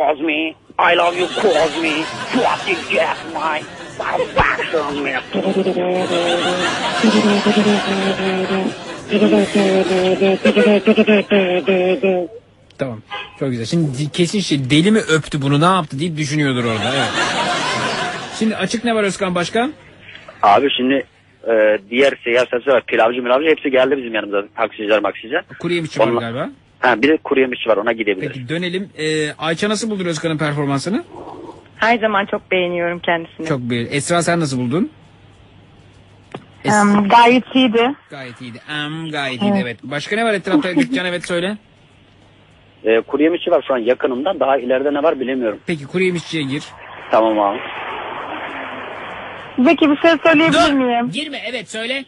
Cosme, I love you Cosme. What you get my satisfaction me. Tamam. Çok güzel. Şimdi di- kesin şey deli mi öptü bunu ne yaptı deyip düşünüyordur orada. Evet. Şimdi açık ne var Özkan başka? Abi şimdi e, diğer servisi var. Pilavcı milavcı hepsi geldi bizim yanımıza. Taksiciler maksiciler. Kuru yemişçi var galiba. Ha, bir de kuru yemişçi var ona gidebiliriz. Peki dönelim. Ee, Ayça nasıl buldun Özkan'ın performansını? Her zaman çok beğeniyorum kendisini. Çok bir. Esra sen nasıl buldun? Es- Em, gayet iyiydi. gayet iyiydi. Am gayet iyiydi evet. Başka ne var etrafta dükkan evet söyle. E, kuru yemişçi var şu an yakınımda. Daha ileride ne var bilemiyorum. Peki kuru yemişçiye gir. Tamam abi. Zeki bir şey söyleyebilir miyim? Girme evet söyle.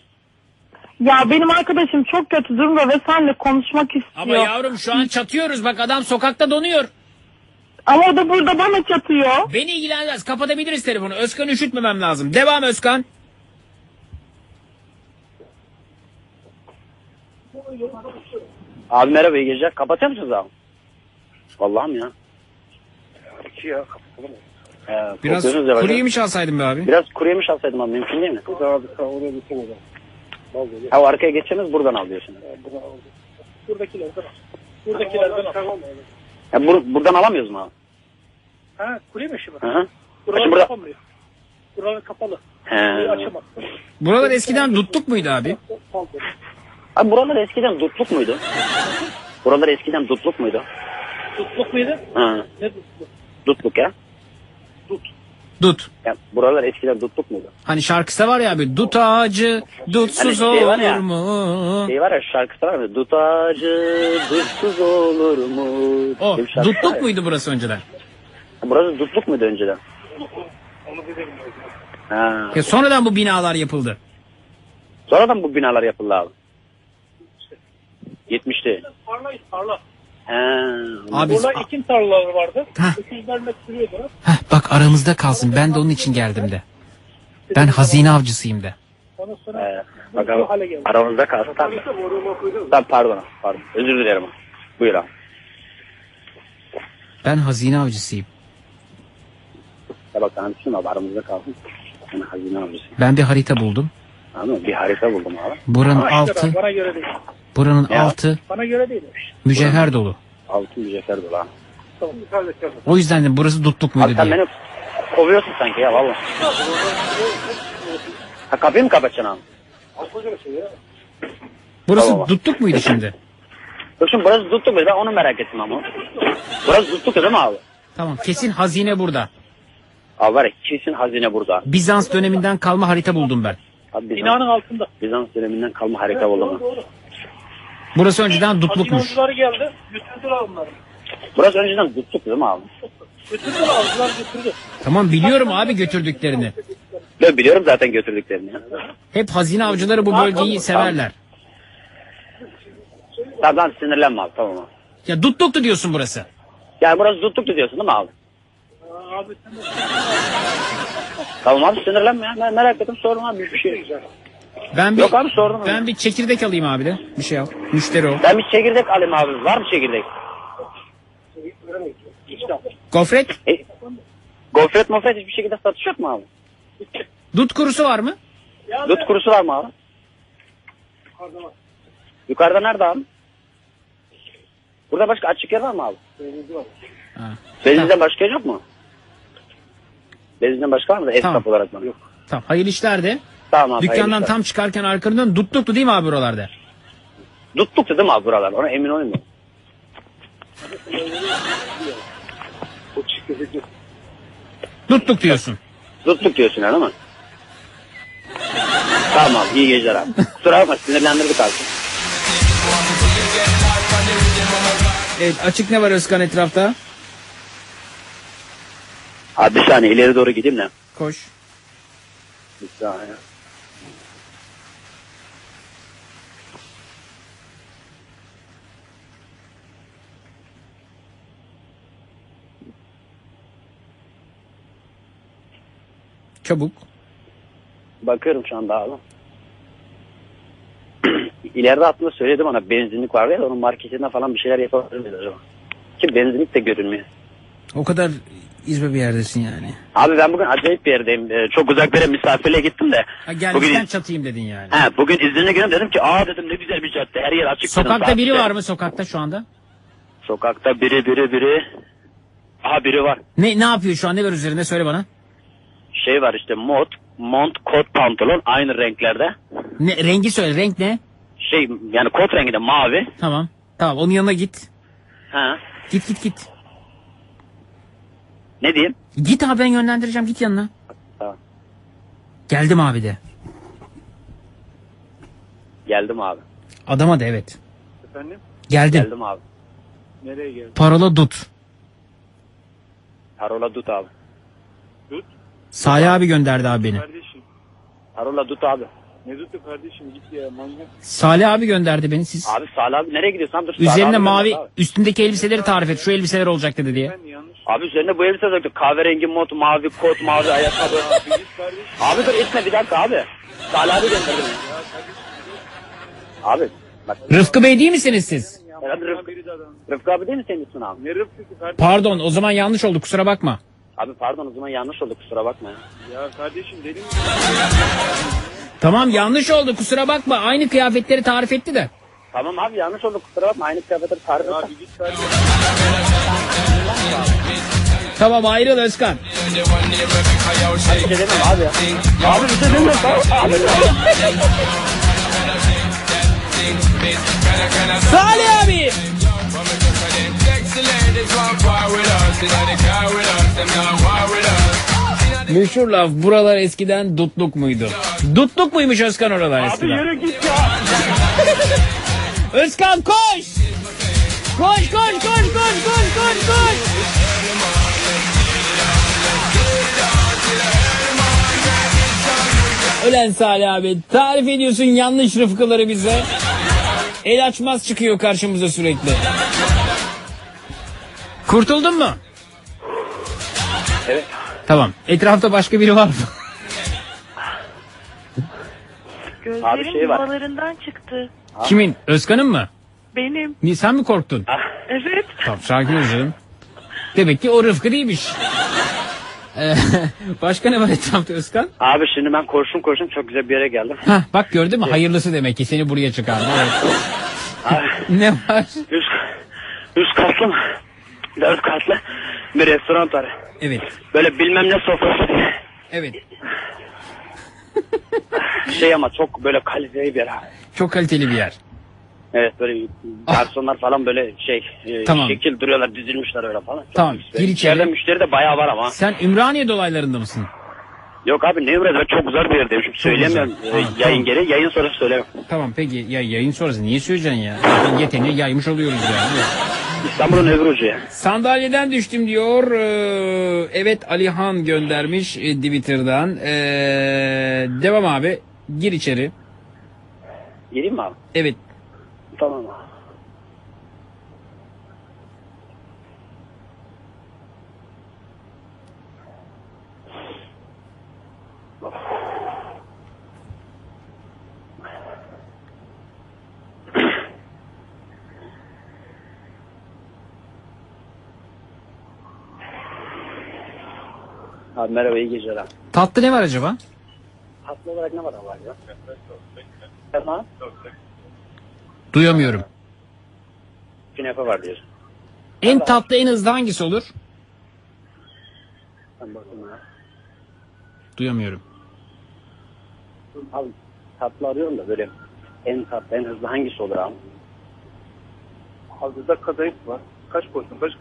Ya benim arkadaşım çok kötü durumda ve seninle konuşmak istiyor. Ama yavrum şu an çatıyoruz bak adam sokakta donuyor. Ama o da burada bana çatıyor. Beni ilgilenmez kapatabiliriz telefonu. Özkan'ı üşütmemem lazım. Devam Özkan. Abi merhaba iyi geceler. Kapatıyor musunuz abi? Vallahi mi ya? İki ya kapatalım. Ee, Biraz kokuyorsunuz ya kuru bacım. yemiş alsaydın be abi. Biraz kuru yemiş alsaydım abi mümkün değil mi? Ha o arkaya geçeceğiniz buradan al diyorsun. Buradakilerden al. Buradakilerden al. Ya bur- buradan alamıyoruz mu abi? Ha kule mi? Hı hı. Buralar Şimdi burada- kapanmıyor. Buralar kapalı. He. Açamazsın. Buralar eskiden tuttuk muydu abi? Abi buralar eskiden dutluk muydu? Buralar eskiden dutluk muydu? Tutluk muydu? Hı. Ne tutluk? Dutluk ya. Dut. ya. Buralar eskiden dutluk muydu? Hani şarkısı var ya abi. Dut ağacı dutsuz Hani şey ya. olur mu? Şey var ya şarkısı var mı? Dut ağacı dutsuz olur mu? O dutluk ya. muydu burası önceden? Burası dutluk muydu önceden? Ha. Ya sonradan bu binalar yapıldı. Sonradan bu binalar yapıldı abi. 70'ti. Tarla, tarla. He. Abi Burada ekim tarlaları vardı. Heh. Öküzler sürüyordu. Heh, bak aramızda kalsın. Ben de onun için geldim de. Ben hazine avcısıyım de. Ondan sonra Ee, bak bu hale abi, geldi. aramızda kalsın tabii. Tabii pardon pardon. Özür dilerim. Buyur abi. Ben hazine avcısıyım. Ya bak ben abi aramızda kalsın. Ben hazine avcısıyım. Ben bir harita buldum. Anladın mı? Bir harita buldum abi. Buranın Ama işte altı, bak, bana göre değil. Buranın Ya. altı Bana göre değilmiş. mücevher dolu. Altın mücevher dolu. Kardeşlerim. O yüzden de burası dutluk muydu Abi sen diye. beni kovuyorsun sanki ya valla. Ha kapıyı mı kapatacaksın abi? Burası Tamam. dutluk muydu şimdi? Yok şimdi burası tuttuk mu? Ben onu merak ettim ama. Burası tuttuk değil mi abi? Tamam kesin hazine burada. Abi var ya kesin hazine burada. Bizans döneminden kalma harita buldum ben. Abi Bizans, Binanın altında. Bizans döneminden kalma harita buldum. Burası önceden dutlukmuş. Hazinenciler geldi. Götürdüler onları. Burası önceden tuttuk değil mi abi? Götürdüler avcılar götürdü. Tamam biliyorum abi götürdüklerini. Ben biliyorum zaten götürdüklerini. Hep hazine avcıları bu bölgeyi severler. Tamam lan sinirlenme abi tamam abi. Ya dutluktu diyorsun burası. Yani burası tuttuktu diyorsun değil mi abi? Abi sen de Tamam abi sinirlenme ya. Ben merak ettim sordum abi bir şey. Ben bir, Yok abi sordum. ben bir çekirdek alayım abi de. Bir şey al. Müşteri ol. Ben bir çekirdek alayım abi. Var mı çekirdek? Gofret. E, gofret mofret hiçbir şekilde satış yok mu abi? Dut kurusu var mı? Dut kurusu var mı abi? Yukarıda nerede abi? Burada başka açık yer var mı abi? Ha. Benzin'den başka yer yok mu? Benzin'den başka var mı esnaf Tamam. olarak mı? Yok. Tamam hayırlı işler de. Tamam. Dükkandan tam çıkarken arkandan dutluktu değil mi abi buralarda? Tuttuktu değil mi abi buralar? Ona emin olayım mı? Dutluk diyorsun. Tuttuk diyorsun yani ama. Tamam iyi geceler abi. Kusura bakma sinirlendirdik abi. Evet açık ne var Özkan etrafta? Abi bir saniye ileri doğru gideyim de. Koş. Bir saniye. Çabuk. Bakıyorum şu anda abi. İleride aslında söyledi bana benzinlik vardı ya onun marketinden falan bir şeyler yapabilir miyiz acaba? Ki benzinlik de görünmüyor. O kadar izbe bir yerdesin yani. Abi ben bugün acayip bir yerdeyim. Ee, çok uzak bir yere misafirliğe gittim de. Ha, gelmişken Bugün, çatayım dedin yani. he, bugün iznine günüm dedim ki aa dedim ne güzel bir cadde her yer açık. dedim. Sokakta Saat biri var mı sokakta şu anda? Sokakta biri biri biri. Aha biri var. Ne ne yapıyor şu an ne var üzerinde söyle bana. Şey var işte mod, mont, kot pantolon aynı renklerde. Ne rengi söyle renk ne? Şey yani kot rengi de mavi. Tamam. Tamam onun yanına git. Ha. Git git git. Ne diyeyim? Git abi ben yönlendireceğim git yanına. Tamam. Geldim abi de. Geldim abi. Adama da evet. Efendim? Geldim. Geldim abi. Nereye geldin? Parola dut. Parola dut abi. Tut. Salih abi gönderdi abi beni. Kardeşim. Parola dut abi. Ne tuttu kardeşim git ya manyak. Salih abi gönderdi beni siz. Abi Salih abi nereye gidiyorsun abi? Dur, Salih Üzerine abi mavi gönder abi. üstündeki elbiseleri tarif et. Şu elbiseler olacak dedi diye. Ben yanlış. Abi üzerine bu elbise döktü. Kahverengi mont, mavi kot, mavi ayakkabı. Abi dur etme bir dakika abi. Salih abi gönderdi. Abi bak. Rıfkı Bey değil misiniz siz? Herhalde Rıfkı. Rıfkı abi değil mi senin ismin abi? Ne rıfkısı kardeşim? Pardon o zaman yanlış oldu kusura bakma. Abi pardon o zaman yanlış oldu kusura bakma ya. Ya kardeşim deli mi? Tamam yanlış oldu kusura bakma. Aynı kıyafetleri tarif etti de. Tamam abi yanlış oldu kusura bakma aynı kıyafetleri tarif et. Ya bir git kardeşim. Tamam ayrıl Özkan. Bir şey demem abi ya. Abi bir şey. Abi, Salih abi. Meşhur laf buralar eskiden dutluk muydu? Dutluk muymuş Özkan oralar abi eskiden? yürü git ya. Özkan koş! Koş koş koş koş koş koş koş! Ölen Salih abi tarif ediyorsun yanlış rıfkıları bize. El açmaz çıkıyor karşımıza sürekli. Kurtuldun mu? Evet. Tamam. Etrafta başka biri var mı? Gözlerim şey var. yuvalarından çıktı. Kimin? Özkan'ın mı? Benim. Ni- Sen mi korktun? Evet. Tamam sakin ol canım. Demek ki o Rıfkı değilmiş. Ee, başka ne var etrafta Özkan? Abi şimdi ben koştum koştum çok güzel bir yere geldim. Hah bak gördün mü? Hayırlısı demek ki seni buraya çıkardı. Evet. ne var? Üst, üst katlı mı? Dört katlı bir restoran var. Evet. Böyle bilmem ne sofrası diye. Evet. Şey ama çok böyle kaliteli bir yer. Çok kaliteli bir yer. Evet böyle garsonlar falan böyle şey e, Tamam. şekil duruyorlar dizilmişler öyle falan. Çok Tamam, lüks. gir içeri. İçeride müşteri de bayağı var ama. Sen Ümraniye dolaylarında mısın? Yok abi ne ben çok uzak bir yerdeyim. Şimdi söyleyemiyorum uzak. e, Ha, yayın tamam. gereği yayın sonrası söyleyemem. Tamam peki ya yayın sonrası niye söyleyeceksin ya? Zaten Yeteni yaymış oluyoruz yani. İstanbul'un öbür ucu ya. Sandalyeden düştüm diyor. Ee, evet Alihan göndermiş e, Twitter'dan. Ee, devam abi. Gir içeri. Gireyim mi abi? Evet. Tamam abi. Abi merhaba iyi geceler. Tatlı ne var acaba? Tatlı olarak ne var Allah ya? Tamam. Duyamıyorum. Künefe var diyorsun. En tatlı en hızlı hangisi olur? Ben bakayım ya. Duyamıyorum. Abi tatlı arıyorum da böyle en tatlı en hızlı hangisi olur abi? Hazırda kadayıf var. Kaç porsiyon? Kaç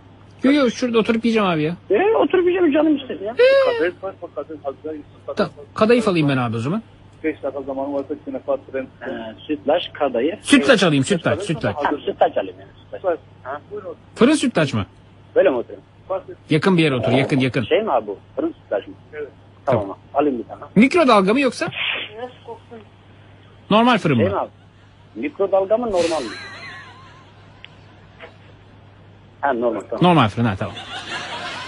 Yok yok şurada oturup yiyeceğim abi ya. Ee, oturup yiyeceğim canım istedi ya. kadayıf var? Bak kadayıf. Ta- kadayıf alayım ben abi o zaman. 5 dakika zamanı varsa künefe tren. Ee, sütlaç, kadayıf. Sütlaç alayım sütlaç sütlaç. Tamam sütlaç alayım yani. Sütlaç. Ha? Buyurun. Fırın sütlaç mı? Böyle mi oturayım? Yakın bir yere otur yakın yakın. Şey mi abi bu? Fırın sütlaç mı? Evet. Tamam. abi. Alayım bir tane. Mikrodalga mı yoksa? Normal fırın Şey mi mı? abi? Mikrodalga mı normal mi? Ha normal tamam. Normal fırın ha tamam.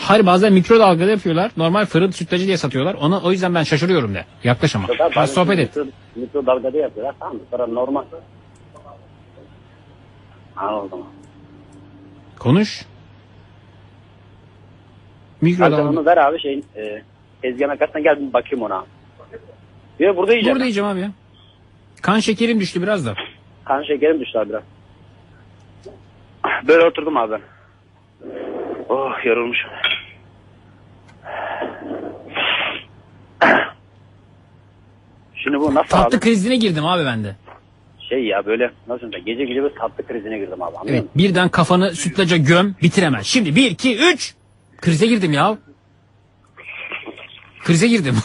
Hayır bazen mikrodalgada yapıyorlar. Normal fırın sütlacı diye satıyorlar. Onu o yüzden ben şaşırıyorum de. Yaklaş ama. Yok abi, sohbet et. mikro- Mikrodalgada yapıyorlar tamam mı? Sonra normal. Anladım. Konuş. Hadi Mikrodalga. onu ver abi şeyin e, tezgahın arkasına gel bir bakayım ona. Ya burada yiyeceğim. Burada yiyeceğim abi ya. Kan şekerim düştü biraz da. Kan şekerim düştü abi biraz. Böyle oturdum abi. Oh yorulmuşum. Şimdi bu nasıl Tatlı abi? krizine girdim abi ben de. Şey ya böyle nasıl diyeyim, gece gece bir tatlı krizine girdim abi anladın Evet mı? birden kafanı sütlaca göm bitiremez. Şimdi bir iki üç. Krize girdim ya. Krize girdim.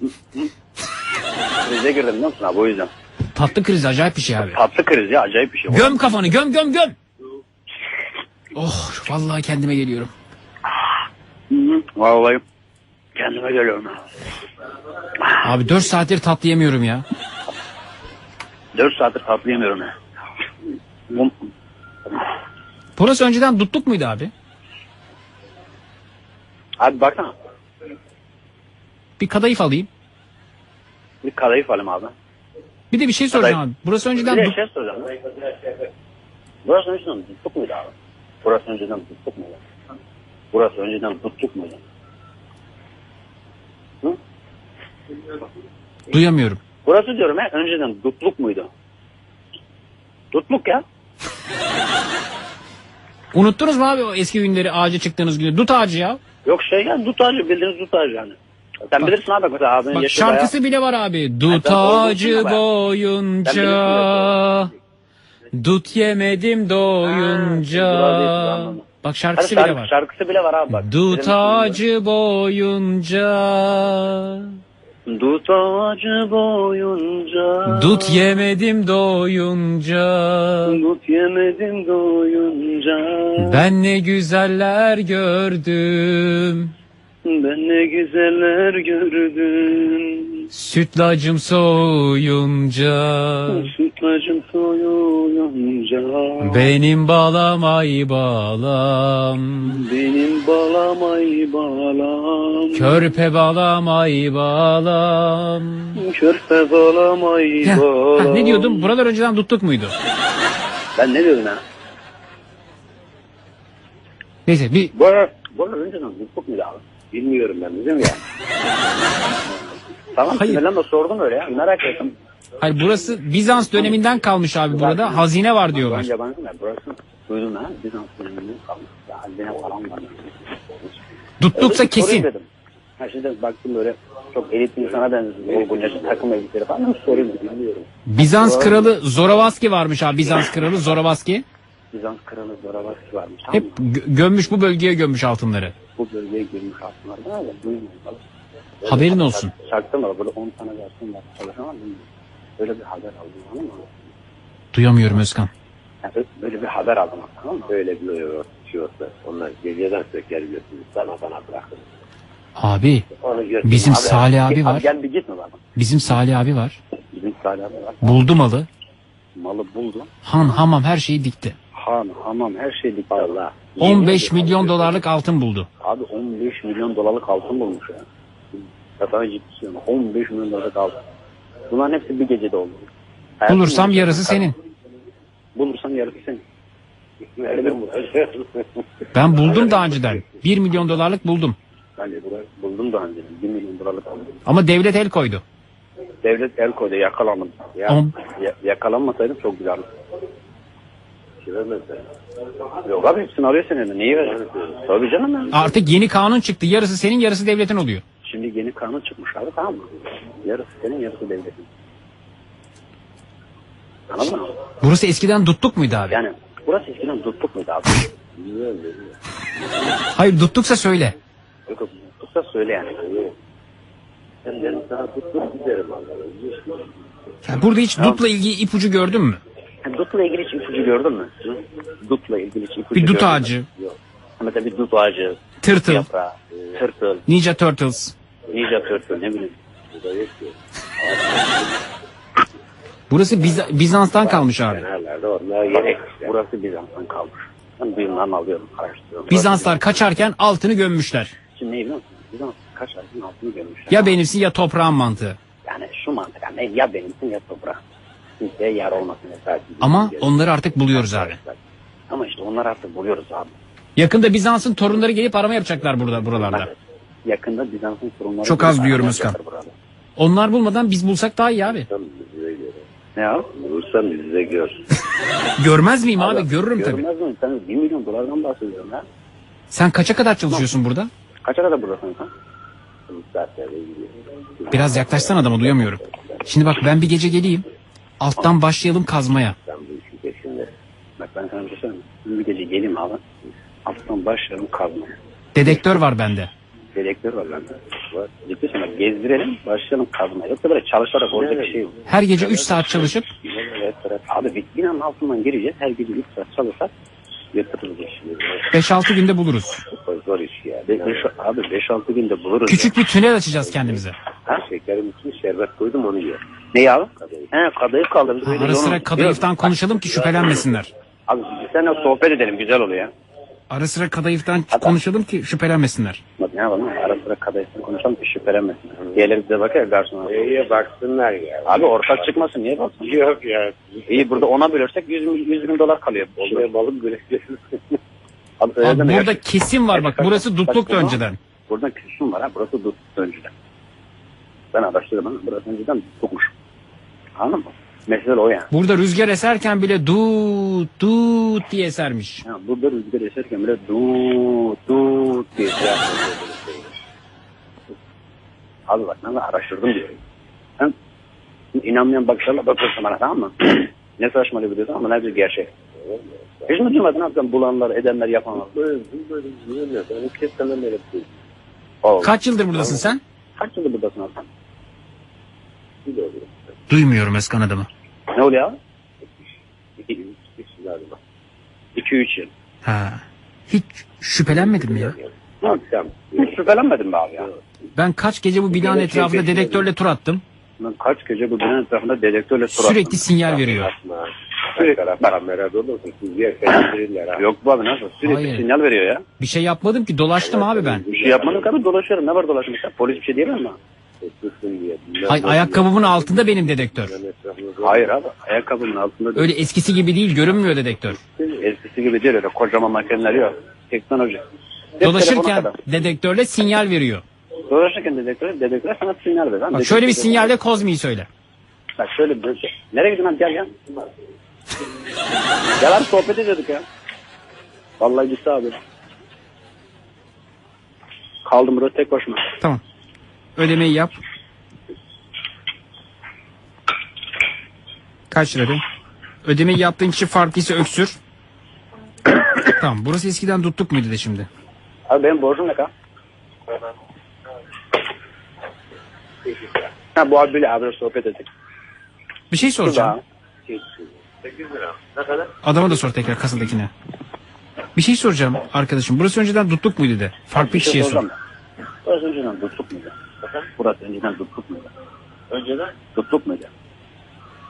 Krize girdim biliyor musun abi o yüzden. Tatlı kriz acayip bir şey abi. Tatlı kriz ya acayip bir şey. Göm kafanı göm göm göm. Oh vallahi kendime geliyorum. Vallahi kendime geliyorum. Abi 4 saattir tatlı yemiyorum ya. 4 saattir tatlı yemiyorum ya. Bu- Burası önceden dutluk muydu abi? Abi baksana. Bir kadayıf alayım. Bir kadayıf alayım abi. Bir de bir şey soracağım abi. Burası Bir önceden de dut- şey soracağım. Burası önceden tutluk muydu abi? Burası önceden tutluk muydu? Burası önceden tutluk muydu? Hı? duyamıyorum. Burası diyorum ya önceden dutluk muydu? Dutluk ya. Unuttunuz mu abi o eski günleri ağaca çıktığınız günü? Dut ağacı ya. Yok şey ya dut ağacı bildiğiniz dut ağacı yani. Sen Bak- bilirsin abi mesela abinin Bak yaşı şarkısı bile var abi. Dut oynuyorsun ağacı ya boyunca Sen Dut yemedim doyunca. Ha. Bak şarkısı Hani bile şarkı- var. Şarkısı bile var abi bak. Dut ağacı boyunca. Dut ağacı boyunca. Dut yemedim doyunca Dut yemedim doyunca. Ben ne güzeller gördüm Ben ne güzeller gördüm. Sütlacım soyunca Sütlacım soyuyunca. Benim balam ay balam Benim balam ay balam. Körpe balam ay balam Körpe balam ay balam. ha, ne diyordum? Buralar önceden tuttuk muydu? Ben ne diyordum ya? Neyse bir Bu arada önceden tutluk muydu abi? Bilmiyorum ben bizim ya. tamam Hayır. sinirlenme sordum öyle ya merak ettim. hayır burası Bizans döneminden kalmış abi burada. Hazine var diyorlar. yabancı ya burası duydum ha Bizans döneminden kalmış. Ya hazine falan var. Tutluksa Öyle bir sorayım kesin. Dedim. Ha şimdi baktım böyle çok elit bir insana benziyor. Olgun yaşı takım elbiseleri falan. Sorayım dedim. Bilmiyorum. Bizans kralı Zorovaski varmış abi. Bizans kralı Zorovaski. Bizans kralı Zoravaki varmış. Hep mı? gö- gömmüş bu bölgeye gömmüş altınları. Bu bölgeye girmiş aslında. Öyle duymuyorum. Böyle Haberin olsun. Şaktım var. Böyle 10 tane versiyon var. Çalışamam. Böyle bir haber aldım. Mı? Duyamıyorum Özkan. Yani böyle bir haber aldım. Tamam mı? Öyle bir yoğurtçuyorsa onlar geceden söker götürür sana bana bırakır. Abi bizim Abi, Salih abi git- var. Gel bir gitme bak. Bizim Salih abi var. Bizim Salih abi var. Buldu malı. Malı buldu. Han hamam her şeyi dikti. Han, hamam her şey dikti. Allah. 15 milyon dolarlık altın buldu. Abi 15 milyon dolarlık altın bulmuş ya. Ya sana ciddi söylüyorum. 15 milyon dolarlık altın. Bunların hepsi bir gecede oldu. Hayatım Bulursam boyunca- yarısı senin. Bulursam yarısı senin. Ben buldum daha önceden. 1 milyon dolarlık buldum. Ben de buldum daha önce. 1 milyon dolarlık aldım. Ama devlet el koydu. Devlet el koydu yakalandım. Ya, Ama- ya- yakalanmasaydım çok güzeldi. Yok abi hepsini alıyor senin. Neyi vereceksin? Tabii canım ben. Artık yeni kanun çıktı. Yarısı senin yarısı devletin oluyor. Şimdi yeni kanun çıkmış abi tamam mı? Yarısı senin yarısı devletin. Anladın mı? Burası eskiden tuttuk muydu abi? Yani burası eskiden tutluk muydu abi? Hayır tuttuksa söyle. Yok yok tutluksa söyle yani. Ben derim sana tutup giderim. Ya burada hiç dutla ilgili ipucu gördün mü? Dutla ilgili hiç ipucu gördün mü? Dutla ilgili hiç ipucu Bir dut gördün mü? ağacı, Mesela bir dut ağacı, tırtıl, yaprağı, tırtıl, Ninja Turtles. ninja tırtıl ne bileyim. Burası Biz- Bizans'tan kalmış abi. Fenerlerde onlar. Burası Bizans'tan kalmış. Ben duyumlarını alıyorum, araştırıyorum. Bizanslar kaçarken altını gömmüşler. Şimdi ne biliyor musun? Bizans kaç altını görmüşler. Ya benimsin ya toprağın mantığı. Yani şu mantık yani ya benimsin ya toprağın. Kimseye yer olmasın vesaire. Ama onları artık buluyoruz abi. Ama işte onları artık buluyoruz abi. Yakında Bizans'ın torunları gelip arama yapacaklar burada buralarda. Yakında Bizans'ın sorunları... Çok az duyuyorum Özkan. Onlar bulmadan biz bulsak daha iyi abi. Ne ya? Vursan yüzüne gör. Görmez miyim abi? Görürüm tabii. Görmez mi? Sen 1 milyon dolardan bahsediyorsun ha. Sen kaça kadar çalışıyorsun burada? Kaça kadar buradasın sen? Biraz yaklaşsan adama duyamıyorum. Şimdi bak ben bir gece geleyim. Alttan başlayalım kazmaya. Sen bu işin peşinde. Bak ben sana bir şey söyleyeyim. Bir gece geleyim abi. Alttan başlayalım kazmaya. Dedektör var bende. Dedektör var bende. Var. Ciddi sana gezdirelim başlayalım kazmaya. Yoksa böyle çalışarak olacak bir şey yok. Her gece 3 saat çalışıp Evet, evet. Abi bir binanın altından gireceğiz. Her gece 3 saat çalışsak yatırırız işi. 5-6 günde buluruz. Zor iş ya. Be- beş- abi 5-6 günde buluruz. Küçük bir tünel açacağız kendimize. Ha? Şekerim için şerbet koydum onu yiyor. Ne abi? Kadayıf. He kadayıf kaldı. Biz böyle Ara sıra kadayıftan konuşalım ki şüphelenmesinler. Abi seninle sohbet edelim güzel oluyor ya. Ara sıra kadayıftan konuşalım ki şüphelenmesinler. Bak ne yapalım ara sıra kadayıftan konuşalım ki şüphelenmesin. Diğerleri bize bakıyor ya garson. İyi iyi baksınlar ya. Abi ortak çıkmasın niye baksın? Yok ya. İyi burada ona bölürsek 100, bin- 100 bin dolar kalıyor. Oraya balık göreceğiz. Abi, öyle Abi deme burada ya. kesim var bak burası dutluktu burada- önceden. Burada küsüm var ha. Burası dutluktu önceden. Ben araştırdım. Burası önceden dutlukmuş. Anladın mı? Mesele o yani. Burada rüzgar eserken bile dut dut diye esermiş. Ya burada rüzgar eserken bile du du diye şey yapıyor. Abi bak ben araştırdım diyor. Sen inanmayan bakışlarla bakıyorsun bana tamam mı? ne saçmalığı biliyorsun ama ne bir gerçek. Hiç mi duymadın sen bulanlar, edenler, yapanlar? Böyle böyle böyle. Ben iki sene beri Kaç yıldır buradasın sen? kaç yıldır buradasın abi sen? Duymuyorum Özkan adamı. Ne oluyor abi? İki, üç galiba. 2-3 yıl. Ha. Hiç şüphelenmedin mi ya? Akşam. Hiç şüphelenmedim be abi ya. Ben kaç gece bu binanın etrafında dedektörle tur attım. Ben kaç gece bu binanın etrafında dedektörle tur attım. Sürekli sinyal veriyor. Sürekli kamera dolu. Siz kaçırırlar ha. Yok bu abi nasıl? Sürekli Hayır. sinyal veriyor ya. Bir şey yapmadım ki dolaştım abi ben. Bir şey yapmadım kadar dolaşıyorum. Ne var dolaşmışsa? Polis bir şey diyemez mi? Tutsun diye. Ay, ne ayakkabımın altında benim dedektör. Hayır abi. Ayakkabının altında. Öyle eskisi gibi değil görünmüyor dedektör. Eskisi gibi değil öyle kocaman makineler yok. Teknoloji. Cep telefonu Dolaşırken kadar. dedektörle sinyal veriyor. Dolaşırken dedektör, dedektör sana sinyal verir. Bak şöyle bir sinyalle Kozmi'yi söyle. Bak şöyle bir şey. Nereye gidiyorsun gel gel. gel abi sohbet ediyorduk ya. Vallahi gitti abi. Kaldım burada tek başıma. Tamam. Ödemeyi yap. Kaç lira? Ödemeyi yaptığın kişi farklıysa öksür. tamam. Burası eskiden tuttuk muydu de şimdi? Abi benim borcum ne kadar? Ha bu abiyle abi sohbet ettik. Bir şey soracağım. Şurada. 8 lira. Ne kadar? Adama da sor tekrar kasadakine. Bir şey soracağım arkadaşım. Burası önceden tutluk muydu de? Farklı bir kişiye sor. Burası önceden tutluk muydu? Burası önceden tutluk muydu? Önceden Tutluk muydu?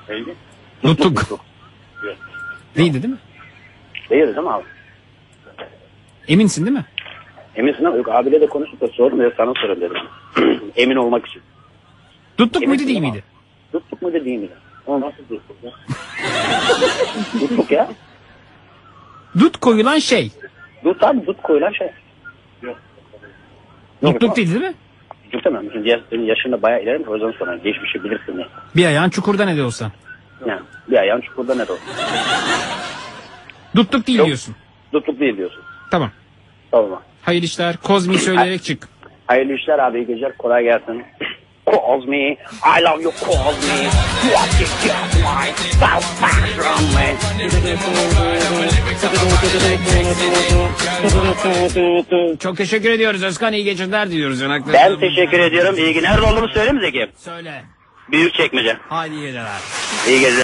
neydi? Tutluk. Değildi değil mi? Değil değil mi abi? Eminsin değil mi? Eminsin ama yok abiyle de konuşup da sordum ya sana sorayım dedim. Emin olmak için. Muydu Eminsin değil ama. miydi? Tutluk muydu değil miydi? O nasıl tutluk ya? tutluk ya. Dut koyulan şey. Dut abi dut koyulan şey. Yok. Tutluk değil değil mi? Demem. Şimdi yaş- yaşında bayağı ilerim o yüzden sonra geçmişi bilirsin ya. Bir ayağın çukurda ne de olsa. Yani bir ayağın çukurda ne de olsun. Tutluk değil Yok. diyorsun. Tutluk değil diyorsun. Tamam. Tamam. Hayırlı işler. Kozmi'yi söyleyerek çık. Hayırlı işler abi iyi geceler kolay gelsin. Call me, I love you call me. You are just Fashion man. Çok teşekkür ediyoruz Özkan. İyi geceler diliyoruz. Yanaklarınızı- Ben teşekkür ediyorum. İyi günler. Olduğumu söyleyeyim Zeki? Söyle. Büyük çekmece. Hadi iyi geceler. İyi geceler.